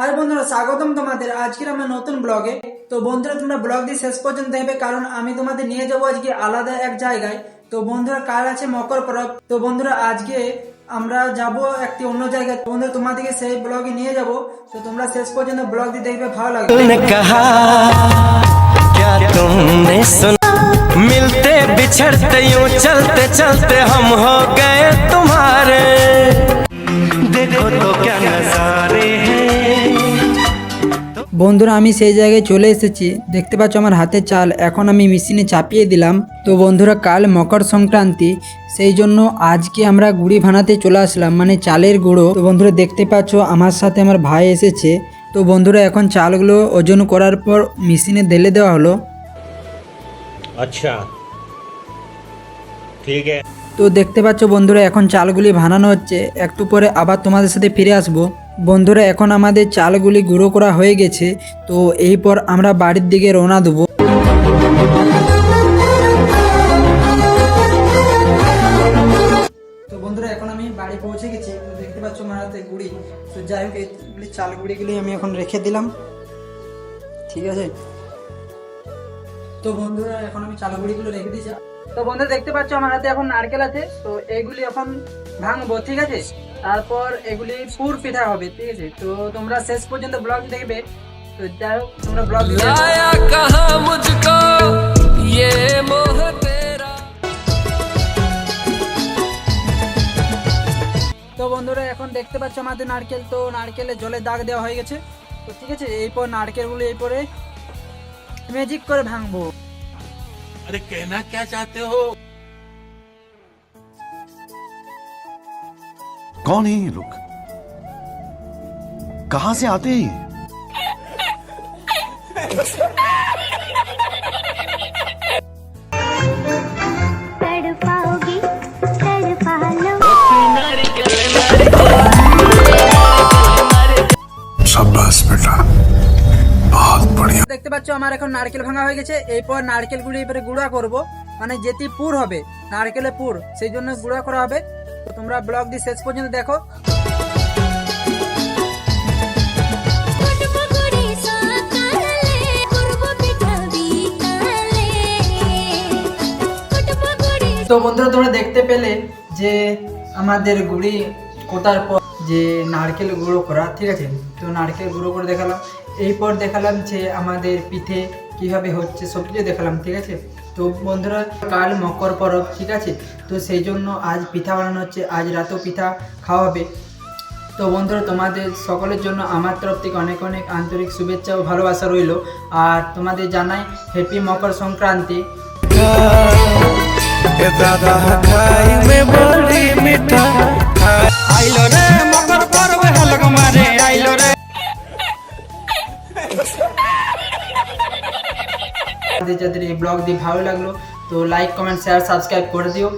High বন্ধুরা স্বাগতম তোমাদের আজকের আমার নতুন ব্লগে তো বন্ধুরা তোমরা ব্লগ দিয়ে শেষ পর্যন্ত দেখবে কারণ আমি তোমাদের নিয়ে যাবো আজকে আলাদা এক জায়গায় তো বন্ধুরা কাল আছে মকর পরব তো বন্ধুরা আজকে আমরা যাব একটি অন্য জায়গায় তো বন্ধুরা তোমাদেরকে সেই ব্লগে নিয়ে যাব তো তোমরা শেষ পর্যন্ত ব্লগ দিয়ে দেখবে ভালো লাগবে ने कहा क्या तुमने सुना मिलते बिछड़ते यूं चलते चलते हम हो गए तुम्हारे বন্ধুরা আমি সেই জায়গায় চলে এসেছি। দেখতে পাচ্ছ আমার হাতে চাল। এখন আমি মেশিনে চাপিয়ে দিলাম। তো বন্ধুরা কাল মকর সংক্রান্তি সেই জন্য আজকে আমরা গুড়ি ভানাতে চলে আসলাম মানে চালের গুঁড়ো। তো বন্ধুরা দেখতে পাচ্ছ আমার সাথে আমার ভাই এসেছে। তো বন্ধুরা এখন চালগুলো ওজন করার পর মেশিনে ঢেলে দেওয়া হলো। আচ্ছা। ঠিক আছে। তো দেখতে পাচ্ছ বন্ধুরা এখন চালগুলি ভানানো হচ্ছে। একটু পরে আবার তোমাদের সাথে ফিরে আসব। বন্ধুরা, এখন আমাদের চালগুলি গুঁড়ো করা হয়ে গেছে, তো এই পর আমরা বাড়ির দিকে রওনা দেবো। বাড়ি পৌঁছে গেছি দেখতে পাচ্ছ তো যাই হোক এইগুলি চাল গুঁড়িগুলি আমি এখন রেখে দিলাম। ঠিক আছে? তো বন্ধুরা, এখন আমি চাল রেখে তো বন্ধুরা, দেখতে পাচ্ছ আমার হাতে এখন নারকেল আছে, তো এইগুলি এখন ভাঙবো, ঠিক আছে? তারপর এগুলি পুর পিঠা হবে ঠিক আছে? তো তোমরা শেষ পর্যন্ত ব্লগ দেখবে। তো যাই হোক তোমরা ব্লগ তো বন্ধুরা এখন দেখতে পাচ্ছ আমাদের নারকেল। তো নারকেলে জলে দাগ দেওয়া হয়ে গেছে। তো ঠিক আছে এরপর নারকেলগুলো এইপরে ম্যাজিক করে ভাঙবো। আরে কেনা কে চাতে হো? कौन है ये लोग कहां से आते हैं ये तड़पाओगी तड़पा लो शाबाश बेटा बहुत बढ़िया দেখতে পাচ্ছ আমার এখন নারকেল ভাঙা হয়ে গেছে এরপর নারকেলগুলো এবারে গুঁড়া করব মানে যেটি পুর হবে নারকেলের পুর সেই জন্য গুঁড়া করা হবে তো তোমরা ব্লগ দিয়ে শেষ পর্যন্ত দেখো। তো বন্ধুরা, তোমরা দেখতে পেলে যে আমাদের গুড়ি কোটার পর যে নারকেল গুঁড়ো করা, ঠিক আছে? তো নারকেল গুঁড়ো করে দেখালাম। এরপর দেখালাম যে আমাদের পিঠে কীভাবে হচ্ছে সব কিছু দেখালাম, ঠিক আছে? তো বন্ধুরা, কাল মকর পরব, ঠিক আছে? তো সেই জন্য আজ পিঠা বানানো হচ্ছে, আজ রাতেও পিঠা খাওয়া হবে। তো বন্ধুরা, তোমাদের সকলের জন্য আমার তরফ থেকে অনেক অনেক আন্তরিক শুভেচ্ছা ও ভালোবাসা রইল। আর তোমাদের জানাই হ্যাপি মকর সংক্রান্তি। ए যাদের এই ব্লগ দিয়ে ভালো লাগল তো লাইক কমেন্ট শেয়ার সাবস্ক্রাইব করে দিও।